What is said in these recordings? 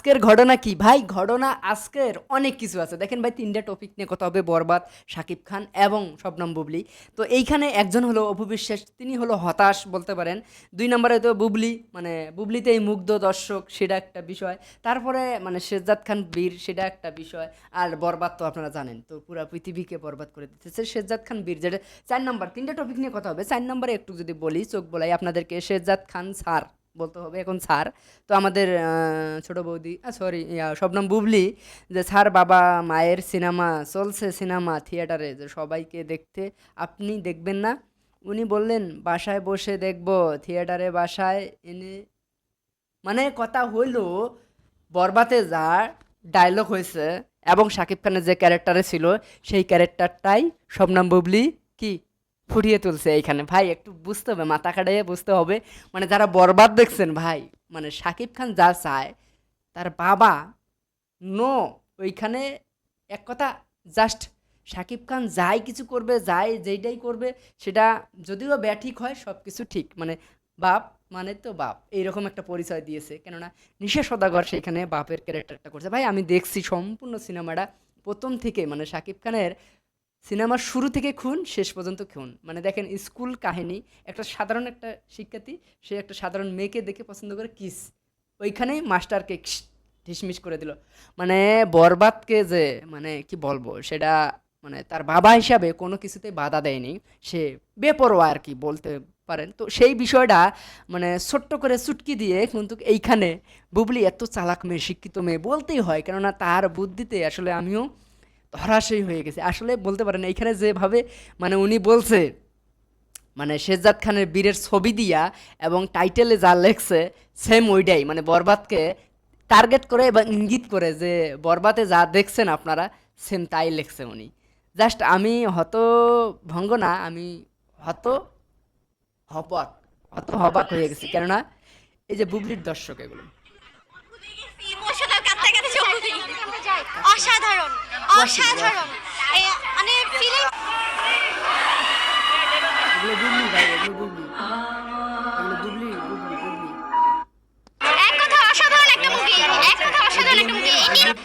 আজকের ঘটনা কি? ভাই, ঘটনা আজকের অনেক কিছু আছে। দেখেন ভাই, তিনটা টপিক নিয়ে কথা হবে, বরবাদ শাকিব খান এবং শবনম বুবলি। তো এইখানে একজন হলো অপু বিশ্বাস, তিনি হলো হতাশ বলতে পারেন। দুই নম্বরে তো বুবলি মানে বুবলিতে এই মুগ্ধ দর্শক, সেটা একটা বিষয়। তারপরে মানে শেরজাদ খান বীর, সেটা একটা বিষয়। আর বরবাদ তো আপনারা জানেন, তো পুরো পৃথিবীকে বরবাদ করে দিতেছে শেরজাদ খান বীর। যেটা চার নম্বর, তিনটা টপিক নিয়ে কথা হবে। চার নম্বরে একটু যদি বলি, চোখ বলাই আপনাদেরকে শেরজাদ খান স্যার। বলতে হবে, এখন স্যার। তো আমাদের ছোট বৌদি সরি শবনম বুবলি, যে স্যার বাবা মায়ের সিনেমা, চলছে সিনেমা, থিয়েটারে, যে সবাইকে দেখতে, আপনি দেখবেন না। উনি বললেন, বাসায় বসে দেখব, থিয়েটারে বাসায় এনে মানে কথা হইল, বরবাতে যা ডায়লগ হয়েছে, এবং শাকিব খানের যে ক্যারেক্টারে ছিল, সেই ক্যারেক্টারটাই শবনম বুবলি কি ফুটিয়ে তুলছে এইখানে। ভাই, একটু বুঝতে হবে, মাথা খাটাইয়ে বুঝতে হবে। মানে যারা বরবাদ দেখছেন, ভাই মানে শাকিব খান যা চায়, তার বাবা, নো, ওইখানে এক কথা জাস্ট শাকিব খান যাই কিছু করবে, যাই যেইটাই করবে, সেটা যদিও ব্যাঠিক হয় সব কিছু ঠিক। মানে বাপ মানে তো বাপ, এইরকম একটা পরিচয় দিয়েছে। কেননা নিশা সদাগর সেখানে বাপের ক্যারেক্টারটা করছে। ভাই, আমি দেখছি সম্পূর্ণ সিনেমাটা প্রথম থেকে মানে শাকিব খানের সিনেমার শুরু থেকে খুন, শেষ পর্যন্ত খুন। মানে দেখেন, স্কুল কাহিনী, একটা সাধারণ একটা শিক্ষার্থী, সে একটা সাধারণ মেয়েকে দেখে পছন্দ করে কিস। ওইখানেই মাস্টারকে ঢিসমিস করে দিল। মানে বরবাদকে যে মানে কি বলব, সেটা মানে তার বাবা হিসাবে কোনো কিছুতে বাধা দেয়নি। সে বেপরোয়া আর কি বলতে পারেন। তো সেই বিষয়টা মানে ছোট্ট করে চুটকি দিয়ে কিন্তু এইখানে বুবলি এত চালাক মেয়ে, শিক্ষিত মেয়ে বলতেই হয়। কেননা তার বুদ্ধিতে আসলে আমিও ধরাশয়ী হয়ে গেছে। আসলে বলতে পারেন, এইখানে যেভাবে মানে উনি বলছে মানে শেরজাদ খানের বীরের ছবি দিয়া এবং টাইটেলে যা লেখছে সেম ওইটাই। মানে বরবাদকে টার্গেট করে এবং ইঙ্গিত করে যে বরবাদে যা দেখছেন আপনারা সেম তাই লেখছে উনি। জাস্ট আমি হত ভঙ্গ না, আমি হত হবাক হত হবাক হয়ে গেছি। কেননা, এই যে বুবলির দর্শক এগুলো। কথা অসাধারণ একটা মুভি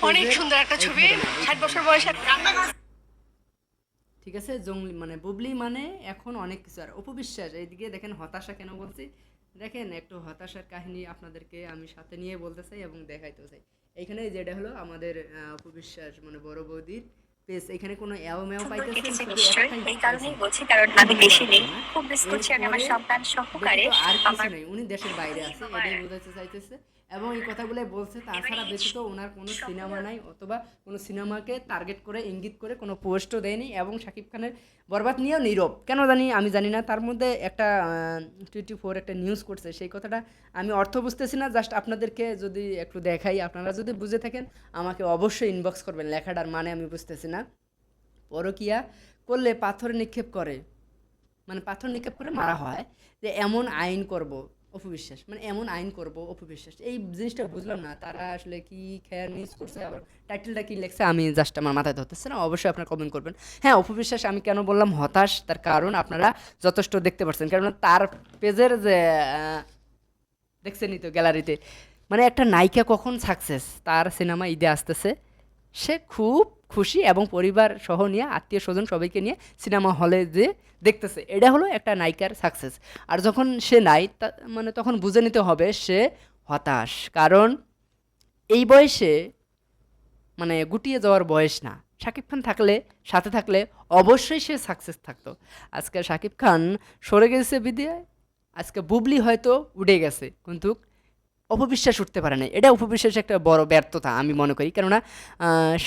অনেক সুন্দর একটা ছবি ষাট বছর বয়সে। ঠিক আছে জঙ্গলি মানে বুবলি মানে এখন অনেক কিছু। আর অপবিশ্বাস এইদিকে দেখেন হতাশা কেন বলছি? দেখেন একটু হতাশার কাহিনী আপনাদেরকে আমি সাথে নিয়ে বলতে চাই এবং দেখাইতে চাই। এইখানে যেটা হলো আমাদের আহ, মানে বড় বৌদির পেজ এখানে কোনো পাইতেছেন? নিশ্চয়ই একটাই এই কারণেই বলছি কারণ আমি দেশে নেই। খুব মিস করছি আমি আমার সন্তান সহকারে আর কিছু নেই উনি দেশের বাইরে আছে এটাই বোঝাতে চাইতেছে। এবং এই কথাগুলো বলছে তাছাড়া ব্যতীত ওনার কোনো সিনেমা নাই অথবা কোনো সিনেমাকে টার্গেট করে ইঙ্গিত করে কোনো পোস্টও দেয়নি এবং শাকিব খানের বরবাদ নিয়েও নীরব। কেন জানি আমি জানি না তার মধ্যে একটা টোয়েন্টি ফোর একটা নিউজ করছে সেই কথাটা আমি অর্থ বুঝতেছি না জাস্ট আপনাদেরকে যদি একটু দেখাই আপনারা যদি বুঝে থাকেন আমাকে অবশ্যই ইনবক্স করবেন লেখাটার মানে আমি বুঝতেছি না। পরকিয়া করলে পাথর নিক্ষেপ করে। মানে পাথর নিক্ষেপ করে মারা হয়। যে এমন আইন করব, অপবিশ্বাস। মানে এমন আইন করব, অপবিশ্বাস। এই জিনিসটা বুঝলাম না। তারা আসলে কি খেয়াল মিস করছে? আবার টাইটেলটা কি লেখছে? আমি জাস্ট আমার মাথায় ধরতেছে না। অবশ্যই আপনারা কমেন্ট করবেন। হ্যাঁ অপবিশ্বাস আমি কেন বললাম? হতাশ। তার কারণ আপনারা যথেষ্ট দেখতে পাচ্ছেন কারণ তার পেজের যে দেখছেনই তো গ্যালারিতে। মানে একটা নায়িকা কখন সাকসেস তার সিনেমা ঈদে আসতেছে। সে খুব খুশি এবং পরিবার সহ নিয়ে, আত্মীয় স্বজন সবাইকে নিয়ে সিনেমা হলে যে দেখতেছে, এটা হলো একটা নায়িকার সাকসেস আর যখন সে নাই মানে তখন বুঝে নিতে হবে সে হতাশ। কারণ এই বয়সে মানে গুটিয়ে যাওয়ার বয়স না। শাকিব খান থাকলে, সাথে থাকলে অবশ্যই সে সাকসেস থাকতো। আজকে শাকিব খান সরে গেছে বিদিয়ে, আজকে বুবলি হয়তো উঠে গেছে। কিন্তু অপবিশ্বাস উঠতে পারে না। এটা অপবিশ্বাস একটা বড় ব্যর্থতা আমি মনে করি। কেননা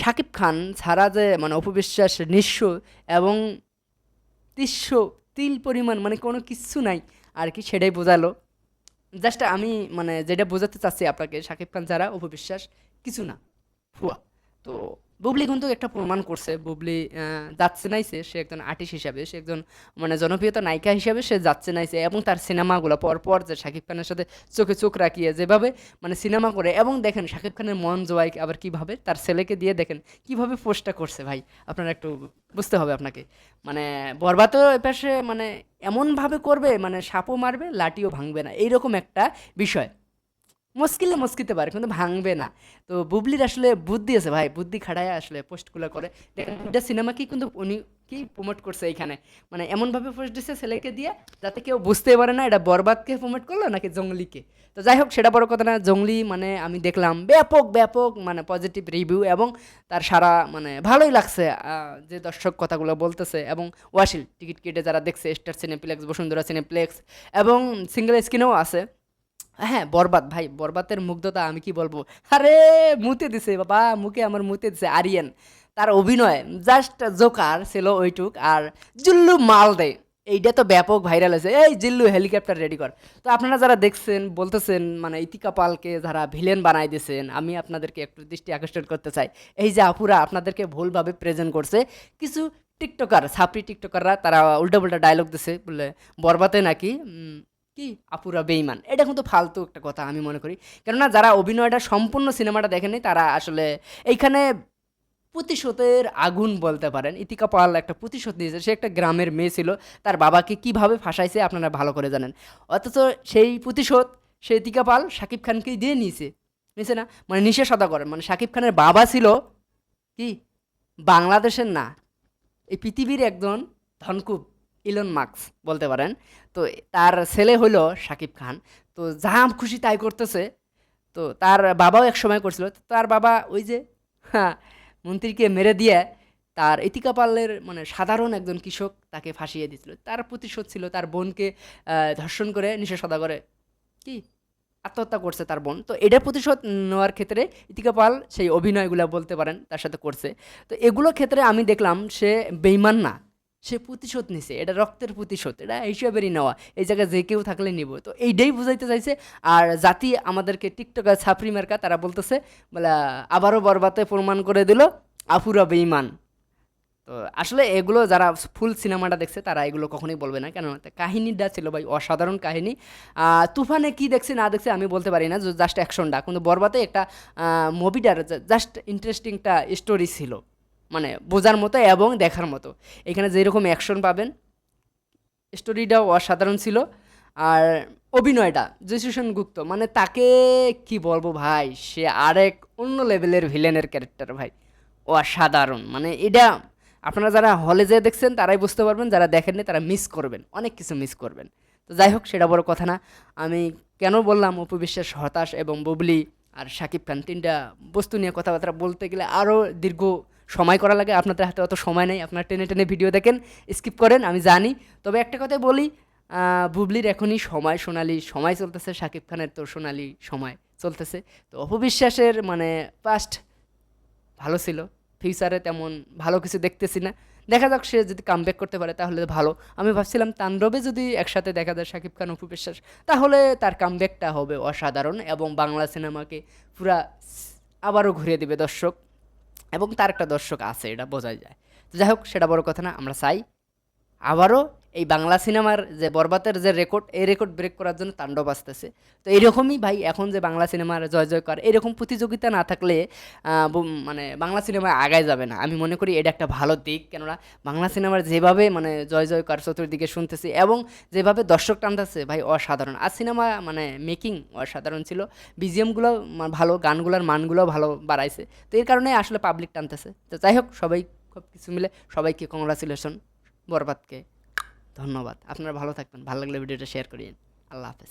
শাকিব খান ছাড়া যে মানে অপবিশ্বাস নিঃস্ব এবং তিস্য তিল পরিমাণ মানে কোনো কিচ্ছু নাই আর কি সেটাই বোঝালো। জাস্ট আমি মানে যেটা বোঝাতে চাচ্ছি আপনাকে শাকিব খান ছাড়া অপবিশ্বাস কিছু না। ফুয়া তো বুবলি কিন্তু একটা প্রমাণ করছে। বুবলি যাচ্ছে নাইছে সে একজন আর্টিস্ট হিসাবে, সে একজন মানে জনপ্রিয়তা নায়িকা হিসাবে সে যাচ্ছে নাইছে এবং তার সিনেমাগুলো পরপর যে শাকিব খানের সাথে চোখে চোখ রাখিয়ে যেভাবে মানে সিনেমা করে এবং দেখেন শাকিব খানের মন জোয়াই আবার কীভাবে তার ছেলেকে দিয়ে দেখেন কীভাবে পোস্টটা করছে ভাই। আপনারা একটু বুঝতে হবে আপনাকে। মানে বরবাদও এপাশে মানে এমনভাবে করবে মানে সাপও মারবে, লাঠিও ভাঙবে না। এইরকম একটা বিষয়। মুশকিলে মুশকিতে পারে, কিন্তু ভাঙবে না। তো বুবলির আসলে বুদ্ধি আছে ভাই, বুদ্ধি খাটায় আসলে পোস্টগুলো করে। এটা সিনেমাকেই কিন্তু উনি কি প্রমোট করছে এইখানে? মানে এমনভাবে পোস্ট দিচ্ছে ছেলেকে দিয়ে, যাতে কেউ বুঝতে পারে না এটা বরবাদকে প্রমোট করল নাকি জঙ্গলিকে। তো যাই হোক, সেটা বড় কথা না, জঙ্গলি মানে আমি দেখলাম ব্যাপক ব্যাপক মানে পজিটিভ রিভিউ এবং তার সারা মানে ভালোই লাগছে যে দর্শক কথাগুলো বলতেছে এবং ওয়াশিল টিকিট কেটে যারা দেখছে স্টার সিনেপ্লেক্স বসুন্ধরা সিনেপ্লেক্স এবং সিঙ্গেল স্ক্রিনেও আছে। হ্যাঁ বরবাদ ভাই, বরবাদের মুগ্ধতা আমি কি বলব? আরে, মুতে দিছে বাবা মুখে আমার মুতে দিছে আরিয়ান। তার অভিনয় জাস্ট জোকার ছিল ওইটুক আর জুল্লু মাল দেয় এইটা তো ব্যাপক ভাইরাল আছে এই জিল্লু হেলিকপ্টার রেডি কর। তো আপনারা যারা দেখছেন, বলতেছেন মানে ইতিকা পালকে যারা ভিলেন বানাই দিয়েছেন, আমি আপনাদেরকে একটু দৃষ্টি আকর্ষণ করতে চাই। এই যে আপুরা আপনাদেরকে ভুলভাবে প্রেজেন্ট করছে, কিছু টিকটকার, ছাপড়ি টিকটকাররা, তারা উল্টা পুল্টা ডায়লগ দিছে, বলে বরবাতে নাকি? কি? আপুরা বেইমান এটা কিন্তু ফালতু একটা কথা আমি মনে করি। কেননা যারা অভিনয়টা সম্পূর্ণ সিনেমাটা দেখেনি তারা আসলে এইখানে প্রতিশোধের আগুন বলতে পারেন। ইতিকা পাল একটা প্রতিশোধ নিয়েছে। সে একটা গ্রামের মেয়ে ছিল। তার বাবাকে কীভাবে ফাঁসাইছে আপনারা ভালো করে জানেন। অথচ সেই প্রতিশোধ সে ইতিকা পাল শাকিব খানকেই দিয়ে নিয়েছে। নিয়েছে না? মানে সদা করেন মানে শাকিব খানের বাবা ছিল কি? বাংলাদেশের না। এই পৃথিবীর একজন ধনকুব। ইলন মার্কস বলতে পারেন। তো তার ছেলে হলো শাকিব খান। তো যা খুশি তাই করতেছে। তো তার বাবাও এক সময় করছিল। তার বাবা ওই যে হ্যাঁ মন্ত্রীকে মেরে দিয়ে তার ইতিকা পালের মানে সাধারণ একজন কৃষক তাকে ফাঁসিয়ে দিয়েছিল। তার প্রতিশোধ ছিল তার বোনকে ধর্ষণ করে সদা করে। কি? আত্মহত্যা করছে তার বোন। তো এটা প্রতিশোধ নেওয়ার ক্ষেত্রে ইতিকা পাল সেই অভিনয়গুলো বলতে পারেন, তার সাথে করছে। তো এগুলো ক্ষেত্রে আমি দেখলাম সে বেইমান না। সে প্রতিশোধ নিছে, এটা রক্তের প্রতিশোধ, এটা হিসাবেরই নেওয়া, এই জায়গায় যে কেউ থাকলে নিব। তো এইটাই বুঝাইতে চাইছে। আর জাতি আমাদেরকে টিকটকার ছাপরি মার্কা, তারা বলতেছে, বলে, আবারও বরবাতে প্রমাণ করে দিল, আফুরা বেইমান তো আসলে এগুলো যারা ফুল সিনেমাটা দেখছে, তারা এগুলো কখনোই বলবে না। কেন কাহিনীটা ছিল ভাই অসাধারণ কাহিনী। তুফানে কি দেখছে, না দেখছে আমি বলতে পারি না জাস্ট অ্যাকশনটা কিন্তু বরবাতে একটা মুভিটার জাস্ট ইন্টারেস্টিংটা স্টোরি ছিল। মানে বোঝার মতো এবং দেখার মতো। এখানে যেরকম অ্যাকশন পাবেন স্টোরিটাও অসাধারণ ছিল। আর অভিনয়টা জেসুশন গুপ্ত মানে তাকে কি বলব ভাই, সে আরেক অন্য লেভেলের ভিলেনের ক্যারেক্টার ভাই। অসাধারণ মানে এটা আপনারা যারা হলে যেয়ে দেখছেন, তারাই বুঝতে পারবেন, যারা দেখেননি, তারা মিস করবেন, অনেক কিছু মিস করবেন। তো যাই হোক, সেটা বড় কথা না। আমি কেন বললাম, অপু বিশ্বাস, হতাশ এবং বুবলি আর সাকিব খান তিনটা বস্তু নিয়ে কথাবার্তা বলতে গেলে আরও দীর্ঘ সময় করা লাগে, আপনাদের হাতে অত সময় নেই, আপনারা টেনে টেনে ভিডিও দেখেন স্কিপ করেন, আমি জানি। তবে একটা কথাই বলি বুবলির এখনই সময় সোনালি, সময় চলতেছে শাকিব খানের তো সোনালি সময় চলতেছে। তো অপবিশ্বাসের মানে পাস্ট ভালো ছিল ফিউচারে তেমন ভালো কিছু দেখতেছি না। দেখা যাক সে যদি কামব্যাক করতে পারে, তাহলে ভালো। আমি ভাবছিলাম তাণ্ডবে যদি একসাথে দেখা যায় শাকিব খান অপু বিশ্বাস তাহলে তার কামব্যাকটা হবে অসাধারণ এবং বাংলা সিনেমাকে পুরা আবারও ঘুরিয়ে দেবে দর্শক। এবং তার একটা দর্শক আছে, এটা বোঝা যায়। তো যাই হোক, সেটা বড় কথা না, আমরা চাই আবারও এই বাংলা সিনেমার যে বরবাতের যে রেকর্ড এই রেকর্ড ব্রেক করার জন্য তাণ্ডব আসতেছে। তো এইরকমই ভাই এখন যে বাংলা সিনেমার জয় জয়কার, এরকম প্রতিযোগিতা না থাকলে মানে বাংলা সিনেমা আগায় যাবে না। আমি মনে করি এটা একটা ভালো দিক, কেননা বাংলা সিনেমার যেভাবে মানে জয় জয় জয়কার চতুর্দিকে শুনতেছি এবং যেভাবে দর্শক টানতেছে, ভাই অসাধারণ। আর সিনেমা মানে মেকিং অসাধারণ ছিল। বিজিএমগুলো ভালো, গানগুলোর মানগুলো ভালো বাড়াইছে। তো এর কারণে আসলে পাবলিক টানতেছে। তো যাই হোক, সবাই সব কিছু মিলে সবাইকে কংগ্রাচুলেশন বরবাদকে ধন্যবাদ। আপনারা ভালো থাকবেন। ভালো লাগলে ভিডিওটা শেয়ার করিয়েন। আল্লাহ হাফেজ।